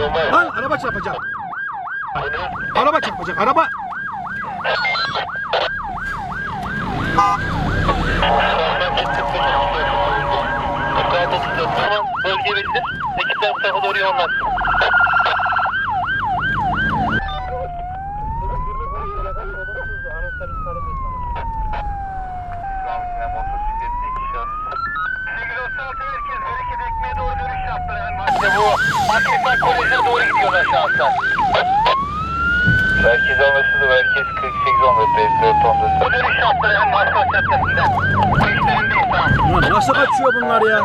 Lan araba çarpacak. Araba çarpacak araba. Tamam, bölge bildir. Ekipler bu doğru yoğunlaşsın. İşte bu Marketler Koleji'ne doğru gidiyorlar şu anda. Merkez anlaşıldı. Merkez 48 14 4 14. Bu dönüş yaptılar hemen Markos Caddesi'nden. Bu işlerindeyiz tamam. Ulan nasıl kaçıyor bunlar ya?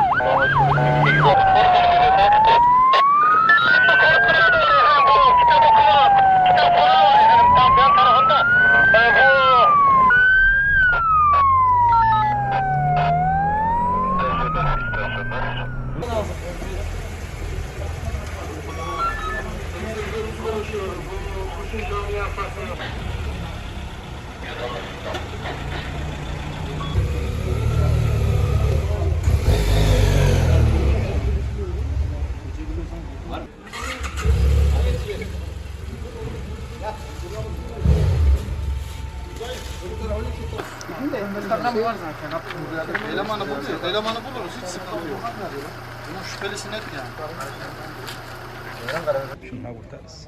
Elemanı buluyor. Elemanı buluruz. Hiç sıkıntı yok. Bunun şüphelisi net yani. Şunlar kurtarız.